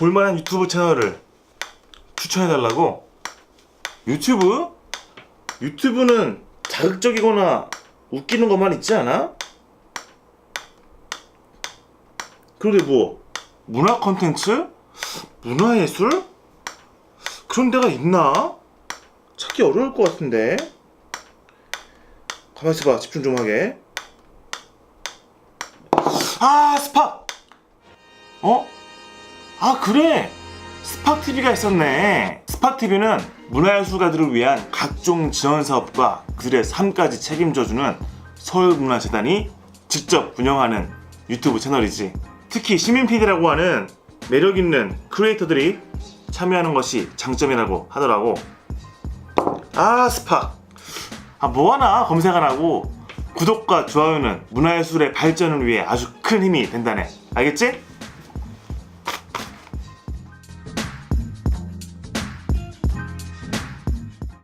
볼만한 유튜브 채널을 추천해달라고? 유튜브? 유튜브는 자극적이거나 웃기는 것만 있지 않아? 그런데 뭐 문화 컨텐츠? 문화예술? 그런 데가 있나? 찾기 어려울 것 같은데 가만 있어봐 집중 좀 하게 아 스팍! 어? 아 그래. 스팍 TV가 있었네. 스팍 TV는 문화예술가들을 위한 각종 지원 사업과 그들의 삶까지 책임져주는 서울문화재단이 직접 운영하는 유튜브 채널이지. 특히 시민 PD라고 하는 매력 있는 크리에이터들이 참여하는 것이 장점이라고 하더라고. 아 스팍. 아 뭐하나. 검색 안 하고 구독과 좋아요는 문화예술의 발전을 위해 아주 큰 힘이 된다네. 알겠지?